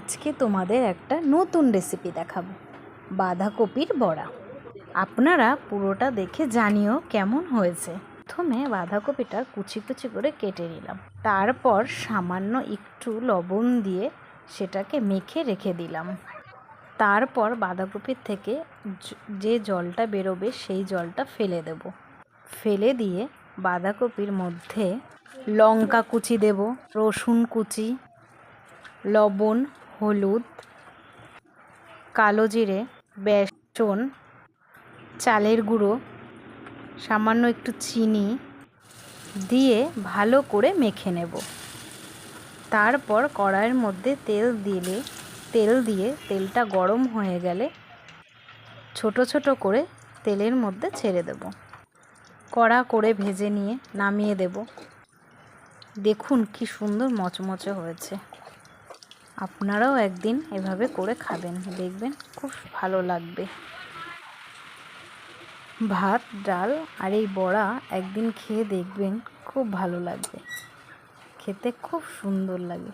আজকে তোমাদের একটা নতুন রেসিপি দেখাবো, বাঁধাকপির বড়া। আপনারা পুরোটা দেখে জানিও কেমন হয়েছে। প্রথমে বাঁধাকপিটা কুচি কুচি করে কেটে নিলাম। তারপর সামান্য একটু লবণ দিয়ে সেটাকে মেখে রেখে দিলাম। তারপর বাঁধাকপির থেকে যে জলটা বেরোবে সেই জলটা ফেলে দেব। ফেলে দিয়ে বাঁধাকপির মধ্যে লঙ্কা কুচি দেব, রসুন কুচি, লবণ হলুদ, কালো জিরে, বেসন, চালের গুঁড়ো, সামান্য একটু চিনি দিয়ে ভালো করে মেখে নেব। তারপর কড়াইয়ের মধ্যে তেল দিলে, তেল দিয়ে তেলটা গরম হয়ে গেলে ছোট ছোট করে তেলের মধ্যে ছেড়ে দেব। কড়া করে ভেজে নিয়ে নামিয়ে দেব। দেখুন কি সুন্দর মচমচে হয়েছে। আপনারাও একদিন এভাবে করে খাবেন, দেখবেন খুব ভালো লাগবে। ভাত, ডাল আর এই বড়া একদিন খেয়ে দেখবেন খুব ভালো লাগবে। খেতে খুব সুন্দর লাগে।